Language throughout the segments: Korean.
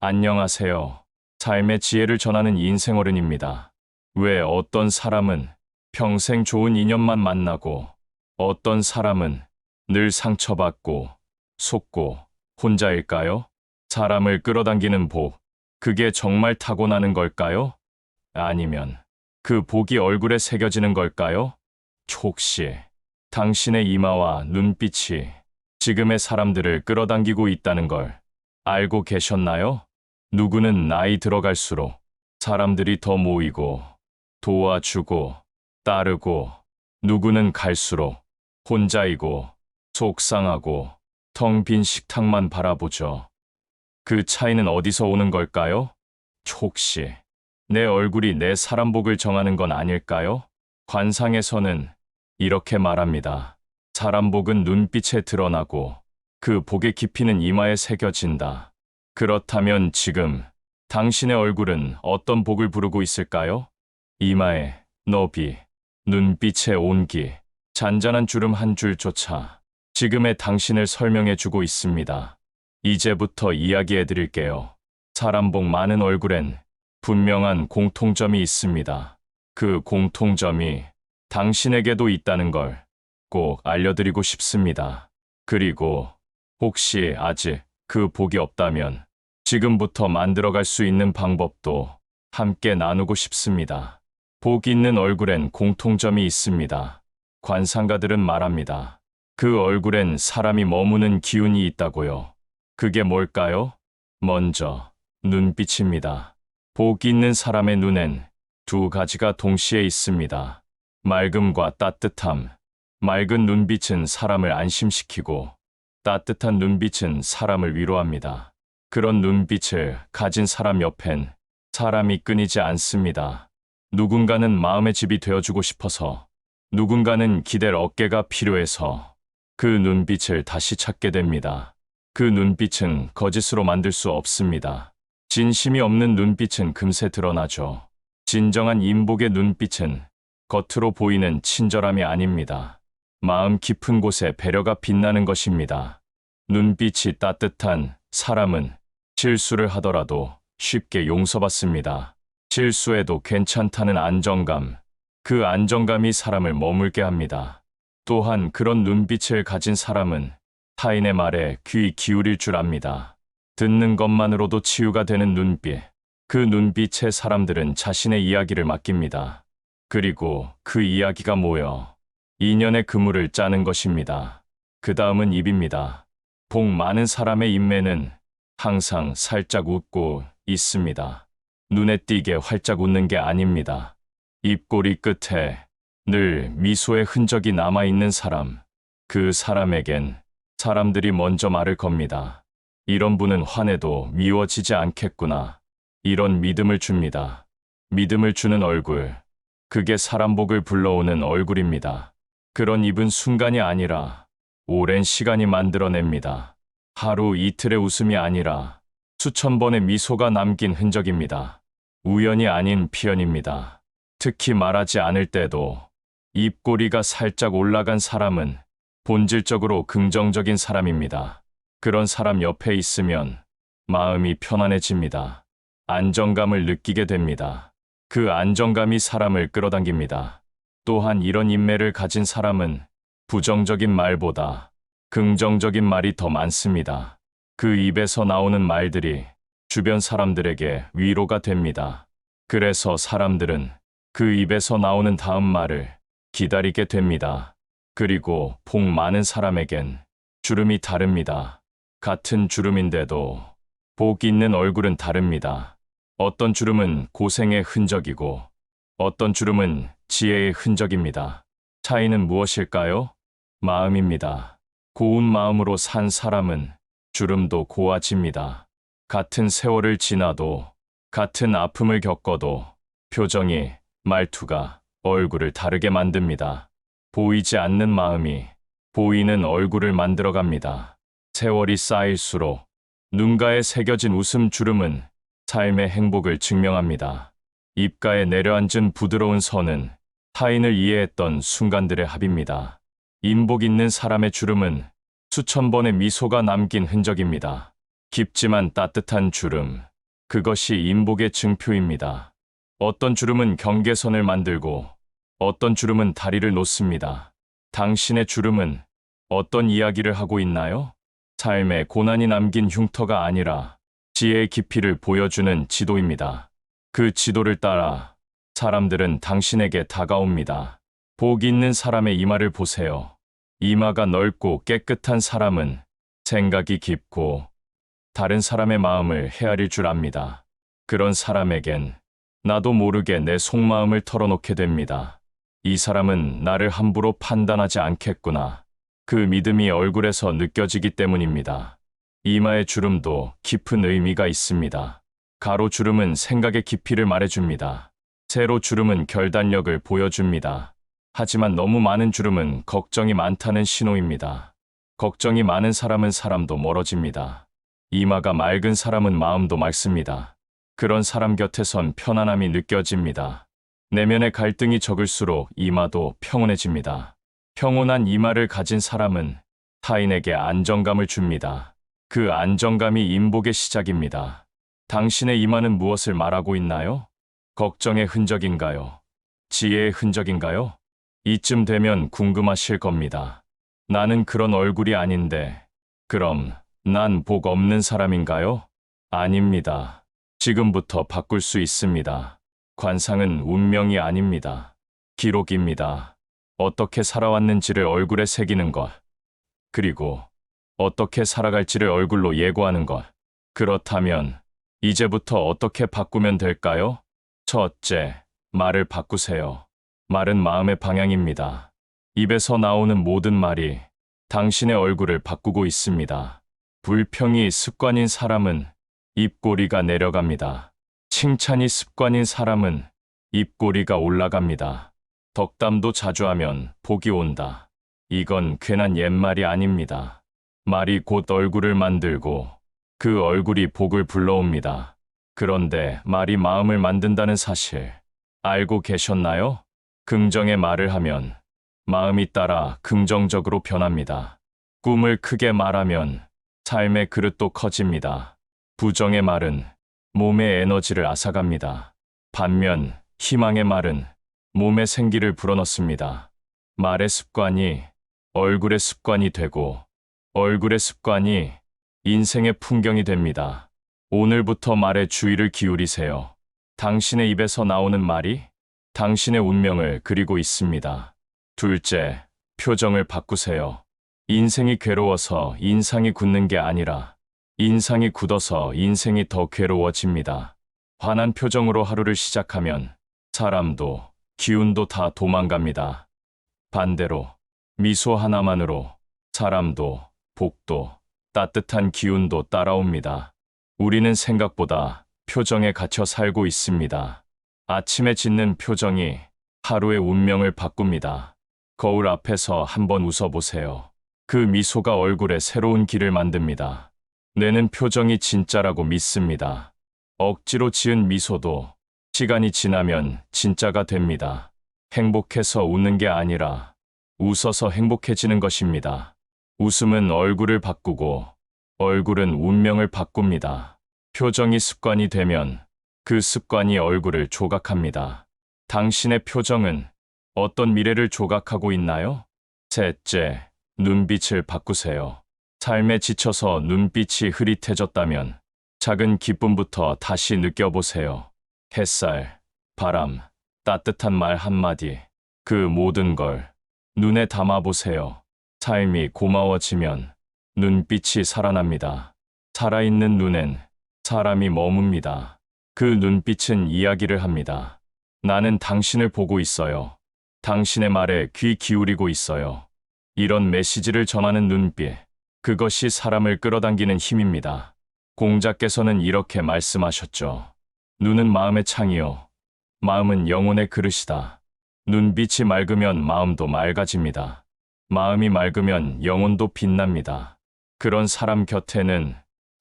안녕하세요. 삶의 지혜를 전하는 인생 어른입니다. 왜 어떤 사람은 평생 좋은 인연만 만나고 어떤 사람은 늘 상처받고 속고 혼자일까요? 사람을 끌어당기는 복, 그게 정말 타고나는 걸까요? 아니면 그 복이 얼굴에 새겨지는 걸까요? 혹시 당신의 이마와 눈빛이 지금의 사람들을 끌어당기고 있다는 걸 알고 계셨나요? 누구는 나이 들어갈수록 사람들이 더 모이고 도와주고 따르고 누구는 갈수록 혼자이고 속상하고 텅 빈 식탁만 바라보죠. 그 차이는 어디서 오는 걸까요? 혹시 내 얼굴이 내 사람 복을 정하는 건 아닐까요? 관상에서는 이렇게 말합니다. 사람 복은 눈빛에 드러나고 그 복의 깊이는 이마에 새겨진다. 그렇다면 지금 당신의 얼굴은 어떤 복을 부르고 있을까요? 이마에 너비, 눈빛의 온기, 잔잔한 주름 한 줄조차 지금의 당신을 설명해 주고 있습니다. 이제부터 이야기해 드릴게요. 사람 복 많은 얼굴엔 분명한 공통점이 있습니다. 그 공통점이 당신에게도 있다는 걸 꼭 알려드리고 싶습니다. 그리고 혹시 아직 그 복이 없다면 지금부터 만들어갈 수 있는 방법도 함께 나누고 싶습니다. 복 있는 얼굴엔 공통점이 있습니다. 관상가들은 말합니다. 그 얼굴엔 사람이 머무는 기운이 있다고요. 그게 뭘까요? 먼저, 눈빛입니다. 복 있는 사람의 눈엔 두 가지가 동시에 있습니다. 맑음과 따뜻함. 맑은 눈빛은 사람을 안심시키고 따뜻한 눈빛은 사람을 위로합니다. 그런 눈빛을 가진 사람 옆엔 사람이 끊이지 않습니다. 누군가는 마음의 집이 되어주고 싶어서 누군가는 기댈 어깨가 필요해서 그 눈빛을 다시 찾게 됩니다. 그 눈빛은 거짓으로 만들 수 없습니다. 진심이 없는 눈빛은 금세 드러나죠. 진정한 인복의 눈빛은 겉으로 보이는 친절함이 아닙니다. 마음 깊은 곳에 배려가 빛나는 것입니다. 눈빛이 따뜻한 사람은 실수를 하더라도 쉽게 용서받습니다. 실수해도 괜찮다는 안정감, 그 안정감이 사람을 머물게 합니다. 또한 그런 눈빛을 가진 사람은 타인의 말에 귀 기울일 줄 압니다. 듣는 것만으로도 치유가 되는 눈빛. 그 눈빛에 사람들은 자신의 이야기를 맡깁니다. 그리고 그 이야기가 모여 인연의 그물을 짜는 것입니다. 그 다음은 입입니다. 복 많은 사람의 인매는 항상 살짝 웃고 있습니다. 눈에 띄게 활짝 웃는 게 아닙니다. 입꼬리 끝에 늘 미소의 흔적이 남아있는 사람. 그 사람에겐 사람들이 먼저 말을 겁니다. 이런 분은 화내도 미워지지 않겠구나. 이런 믿음을 줍니다. 믿음을 주는 얼굴. 그게 사람 복을 불러오는 얼굴입니다. 그런 입은 순간이 아니라 오랜 시간이 만들어냅니다. 하루 이틀의 웃음이 아니라 수천 번의 미소가 남긴 흔적입니다. 우연이 아닌 피연입니다. 특히 말하지 않을 때도 입꼬리가 살짝 올라간 사람은 본질적으로 긍정적인 사람입니다. 그런 사람 옆에 있으면 마음이 편안해집니다. 안정감을 느끼게 됩니다. 그 안정감이 사람을 끌어당깁니다. 또한 이런 인매를 가진 사람은 부정적인 말보다 긍정적인 말이 더 많습니다. 그 입에서 나오는 말들이 주변 사람들에게 위로가 됩니다. 그래서 사람들은 그 입에서 나오는 다음 말을 기다리게 됩니다. 그리고 복 많은 사람에겐 주름이 다릅니다. 같은 주름인데도 복 있는 얼굴은 다릅니다. 어떤 주름은 고생의 흔적이고 어떤 주름은 지혜의 흔적입니다. 차이는 무엇일까요? 마음입니다. 고운 마음으로 산 사람은 주름도 고와집니다. 같은 세월을 지나도 같은 아픔을 겪어도 표정이 말투가 얼굴을 다르게 만듭니다. 보이지 않는 마음이 보이는 얼굴을 만들어갑니다. 세월이 쌓일수록 눈가에 새겨진 웃음 주름은 삶의 행복을 증명합니다. 입가에 내려앉은 부드러운 선은 타인을 이해했던 순간들의 합입니다. 인복 있는 사람의 주름은 수천 번의 미소가 남긴 흔적입니다. 깊지만 따뜻한 주름. 그것이 인복의 증표입니다. 어떤 주름은 경계선을 만들고 어떤 주름은 다리를 놓습니다. 당신의 주름은 어떤 이야기를 하고 있나요? 삶에 고난이 남긴 흉터가 아니라 지혜의 깊이를 보여주는 지도입니다. 그 지도를 따라 사람들은 당신에게 다가옵니다. 복 있는 사람의 이마를 보세요. 이마가 넓고 깨끗한 사람은 생각이 깊고 다른 사람의 마음을 헤아릴 줄 압니다. 그런 사람에겐 나도 모르게 내 속마음을 털어놓게 됩니다. 이 사람은 나를 함부로 판단하지 않겠구나. 그 믿음이 얼굴에서 느껴지기 때문입니다. 이마의 주름도 깊은 의미가 있습니다. 가로 주름은 생각의 깊이를 말해줍니다. 세로 주름은 결단력을 보여줍니다. 하지만 너무 많은 주름은 걱정이 많다는 신호입니다. 걱정이 많은 사람은 사람도 멀어집니다. 이마가 맑은 사람은 마음도 맑습니다. 그런 사람 곁에선 편안함이 느껴집니다. 내면의 갈등이 적을수록 이마도 평온해집니다. 평온한 이마를 가진 사람은 타인에게 안정감을 줍니다. 그 안정감이 인복의 시작입니다. 당신의 이마는 무엇을 말하고 있나요? 걱정의 흔적인가요? 지혜의 흔적인가요? 이쯤 되면 궁금하실 겁니다. 나는 그런 얼굴이 아닌데, 그럼 난 복 없는 사람인가요? 아닙니다. 지금부터 바꿀 수 있습니다. 관상은 운명이 아닙니다. 기록입니다. 어떻게 살아왔는지를 얼굴에 새기는 것. 그리고 어떻게 살아갈지를 얼굴로 예고하는 것. 그렇다면 이제부터 어떻게 바꾸면 될까요? 첫째, 말을 바꾸세요. 말은 마음의 방향입니다. 입에서 나오는 모든 말이 당신의 얼굴을 바꾸고 있습니다. 불평이 습관인 사람은 입꼬리가 내려갑니다. 칭찬이 습관인 사람은 입꼬리가 올라갑니다. 덕담도 자주 하면 복이 온다. 이건 괜한 옛말이 아닙니다. 말이 곧 얼굴을 만들고 그 얼굴이 복을 불러옵니다. 그런데 말이 마음을 만든다는 사실 알고 계셨나요? 긍정의 말을 하면 마음이 따라 긍정적으로 변합니다. 꿈을 크게 말하면 삶의 그릇도 커집니다. 부정의 말은 몸의 에너지를 앗아갑니다. 반면 희망의 말은 몸의 생기를 불어넣습니다. 말의 습관이 얼굴의 습관이 되고 얼굴의 습관이 인생의 풍경이 됩니다. 오늘부터 말에 주의를 기울이세요. 당신의 입에서 나오는 말이 당신의 운명을 그리고 있습니다. 둘째, 표정을 바꾸세요. 인생이 괴로워서 인상이 굳는 게 아니라 인상이 굳어서 인생이 더 괴로워집니다. 환한 표정으로 하루를 시작하면 사람도 기운도 다 도망갑니다. 반대로 미소 하나만으로 사람도 복도 따뜻한 기운도 따라옵니다. 우리는 생각보다 표정에 갇혀 살고 있습니다. 아침에 짓는 표정이 하루의 운명을 바꿉니다. 거울 앞에서 한번 웃어보세요. 그 미소가 얼굴에 새로운 길을 만듭니다. 내는 표정이 진짜라고 믿습니다. 억지로 지은 미소도 시간이 지나면 진짜가 됩니다. 행복해서 웃는 게 아니라 웃어서 행복해지는 것입니다. 웃음은 얼굴을 바꾸고 얼굴은 운명을 바꿉니다. 표정이 습관이 되면 그 습관이 얼굴을 조각합니다. 당신의 표정은 어떤 미래를 조각하고 있나요? 셋째, 눈빛을 바꾸세요. 삶에 지쳐서 눈빛이 흐릿해졌다면 작은 기쁨부터 다시 느껴보세요. 햇살, 바람, 따뜻한 말 한마디, 그 모든 걸 눈에 담아보세요. 삶이 고마워지면 눈빛이 살아납니다. 살아있는 눈엔 사람이 머뭅니다. 그 눈빛은 이야기를 합니다. 나는 당신을 보고 있어요. 당신의 말에 귀 기울이고 있어요. 이런 메시지를 전하는 눈빛, 그것이 사람을 끌어당기는 힘입니다. 공자께서는 이렇게 말씀하셨죠. 눈은 마음의 창이요. 마음은 영혼의 그릇이다. 눈빛이 맑으면 마음도 맑아집니다. 마음이 맑으면 영혼도 빛납니다. 그런 사람 곁에는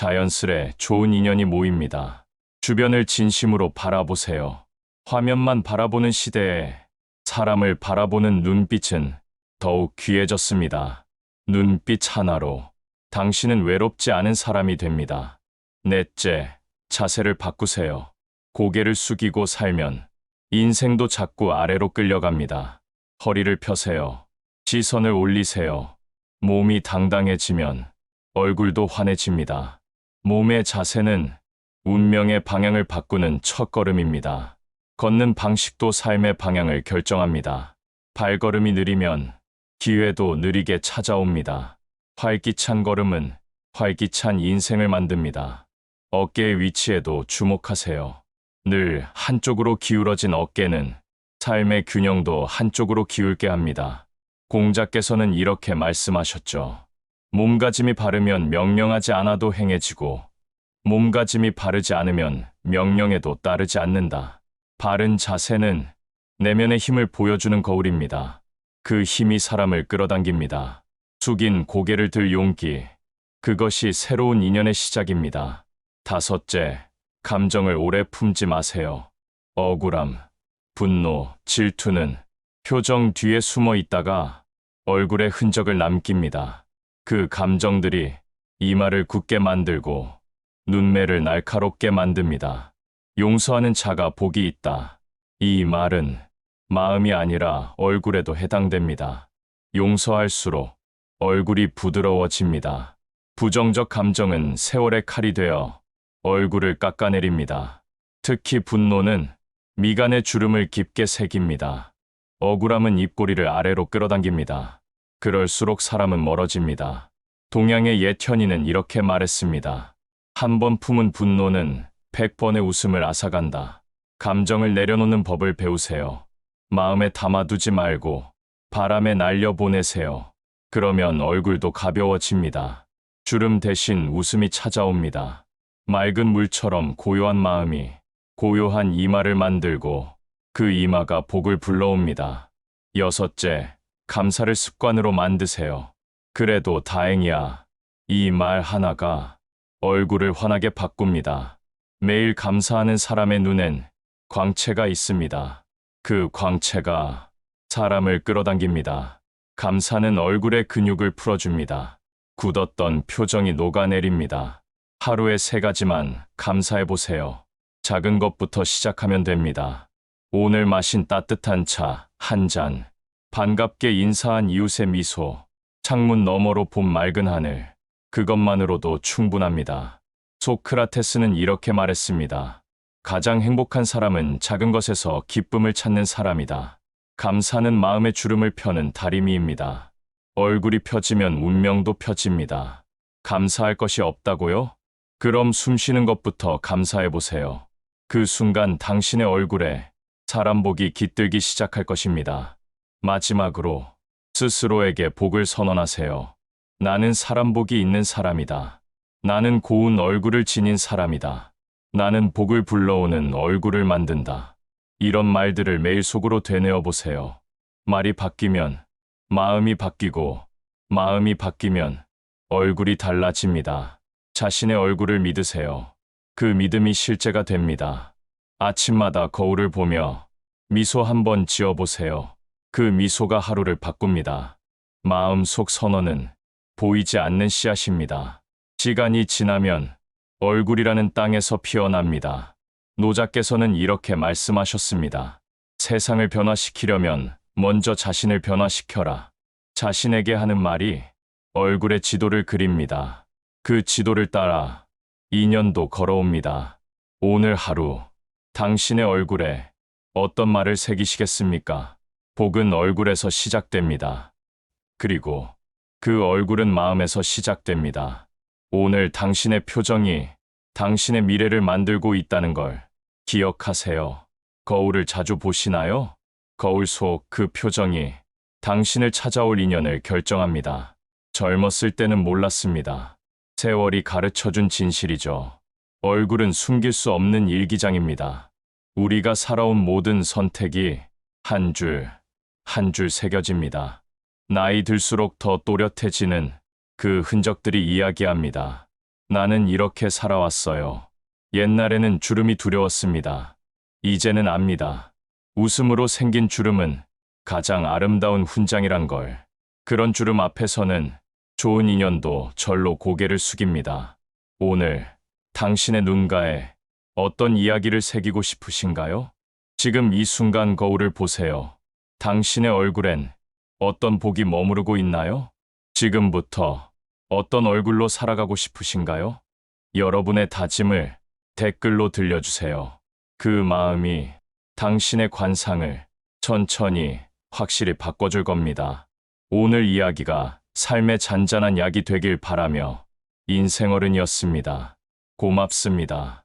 자연스레 좋은 인연이 모입니다. 주변을 진심으로 바라보세요. 화면만 바라보는 시대에 사람을 바라보는 눈빛은 더욱 귀해졌습니다. 눈빛 하나로 당신은 외롭지 않은 사람이 됩니다. 넷째, 자세를 바꾸세요. 고개를 숙이고 살면 인생도 자꾸 아래로 끌려갑니다. 허리를 펴세요. 시선을 올리세요. 몸이 당당해지면 얼굴도 환해집니다. 몸의 자세는 운명의 방향을 바꾸는 첫걸음입니다. 걷는 방식도 삶의 방향을 결정합니다. 발걸음이 느리면 기회도 느리게 찾아옵니다. 활기찬 걸음은 활기찬 인생을 만듭니다. 어깨의 위치에도 주목하세요. 늘 한쪽으로 기울어진 어깨는 삶의 균형도 한쪽으로 기울게 합니다. 공자께서는 이렇게 말씀하셨죠. 몸가짐이 바르면 명령하지 않아도 행해지고 몸가짐이 바르지 않으면 명령에도 따르지 않는다. 바른 자세는 내면의 힘을 보여주는 거울입니다. 그 힘이 사람을 끌어당깁니다. 숙인 고개를 들 용기. 그것이 새로운 인연의 시작입니다. 다섯째, 감정을 오래 품지 마세요. 억울함, 분노, 질투는 표정 뒤에 숨어 있다가 얼굴에 흔적을 남깁니다. 그 감정들이 이마를 굳게 만들고 눈매를 날카롭게 만듭니다. 용서하는 자가 복이 있다. 이 말은 마음이 아니라 얼굴에도 해당됩니다. 용서할수록 얼굴이 부드러워집니다. 부정적 감정은 세월의 칼이 되어 얼굴을 깎아내립니다. 특히 분노는 미간의 주름을 깊게 새깁니다. 억울함은 입꼬리를 아래로 끌어당깁니다. 그럴수록 사람은 멀어집니다. 동양의 옛 현인은 이렇게 말했습니다. 한 번 품은 분노는 백 번의 웃음을 앗아간다. 감정을 내려놓는 법을 배우세요. 마음에 담아두지 말고 바람에 날려보내세요. 그러면 얼굴도 가벼워집니다. 주름 대신 웃음이 찾아옵니다. 맑은 물처럼 고요한 마음이 고요한 이마를 만들고 그 이마가 복을 불러옵니다. 여섯째, 감사를 습관으로 만드세요. 그래도 다행이야. 이 말 하나가 얼굴을 환하게 바꿉니다. 매일 감사하는 사람의 눈엔 광채가 있습니다. 그 광채가 사람을 끌어당깁니다. 감사는 얼굴의 근육을 풀어줍니다. 굳었던 표정이 녹아내립니다. 하루에 세 가지만 감사해 보세요. 작은 것부터 시작하면 됩니다. 오늘 마신 따뜻한 차 한 잔, 반갑게 인사한 이웃의 미소, 창문 너머로 본 맑은 하늘, 그것만으로도 충분합니다. 소크라테스는 이렇게 말했습니다. 가장 행복한 사람은 작은 것에서 기쁨을 찾는 사람이다. 감사는 마음의 주름을 펴는 다리미입니다. 얼굴이 펴지면 운명도 펴집니다. 감사할 것이 없다고요? 그럼 숨 쉬는 것부터 감사해 보세요. 그 순간 당신의 얼굴에 사람 복이 깃들기 시작할 것입니다. 마지막으로 스스로에게 복을 선언하세요. 나는 사람 복이 있는 사람이다. 나는 고운 얼굴을 지닌 사람이다. 나는 복을 불러오는 얼굴을 만든다. 이런 말들을 매일 속으로 되뇌어 보세요. 말이 바뀌면 마음이 바뀌고 마음이 바뀌면 얼굴이 달라집니다. 자신의 얼굴을 믿으세요. 그 믿음이 실제가 됩니다. 아침마다 거울을 보며 미소 한번 지어보세요. 그 미소가 하루를 바꿉니다. 마음 속 선언은 보이지 않는 씨앗입니다. 시간이 지나면 얼굴이라는 땅에서 피어납니다. 노자께서는 이렇게 말씀하셨습니다. 세상을 변화시키려면 먼저 자신을 변화시켜라. 자신에게 하는 말이 얼굴의 지도를 그립니다. 그 지도를 따라 2년도 걸어옵니다. 오늘 하루 당신의 얼굴에 어떤 말을 새기시겠습니까? 복은 얼굴에서 시작됩니다. 그리고 그 얼굴은 마음에서 시작됩니다. 오늘 당신의 표정이 당신의 미래를 만들고 있다는 걸 기억하세요. 거울을 자주 보시나요? 거울 속 그 표정이 당신을 찾아올 인연을 결정합니다. 젊었을 때는 몰랐습니다. 세월이 가르쳐준 진실이죠. 얼굴은 숨길 수 없는 일기장입니다. 우리가 살아온 모든 선택이 한 줄, 한 줄 새겨집니다. 나이 들수록 더 또렷해지는 그 흔적들이 이야기합니다. 나는 이렇게 살아왔어요. 옛날에는 주름이 두려웠습니다. 이제는 압니다. 웃음으로 생긴 주름은 가장 아름다운 훈장이란 걸. 그런 주름 앞에서는 좋은 인연도 절로 고개를 숙입니다. 오늘 당신의 눈가에 어떤 이야기를 새기고 싶으신가요? 지금 이 순간 거울을 보세요. 당신의 얼굴엔 어떤 복이 머무르고 있나요? 지금부터 어떤 얼굴로 살아가고 싶으신가요? 여러분의 다짐을 댓글로 들려주세요. 그 마음이 당신의 관상을 천천히 확실히 바꿔줄 겁니다. 오늘 이야기가 삶의 잔잔한 약이 되길 바라며 인생어른이었습니다. 고맙습니다.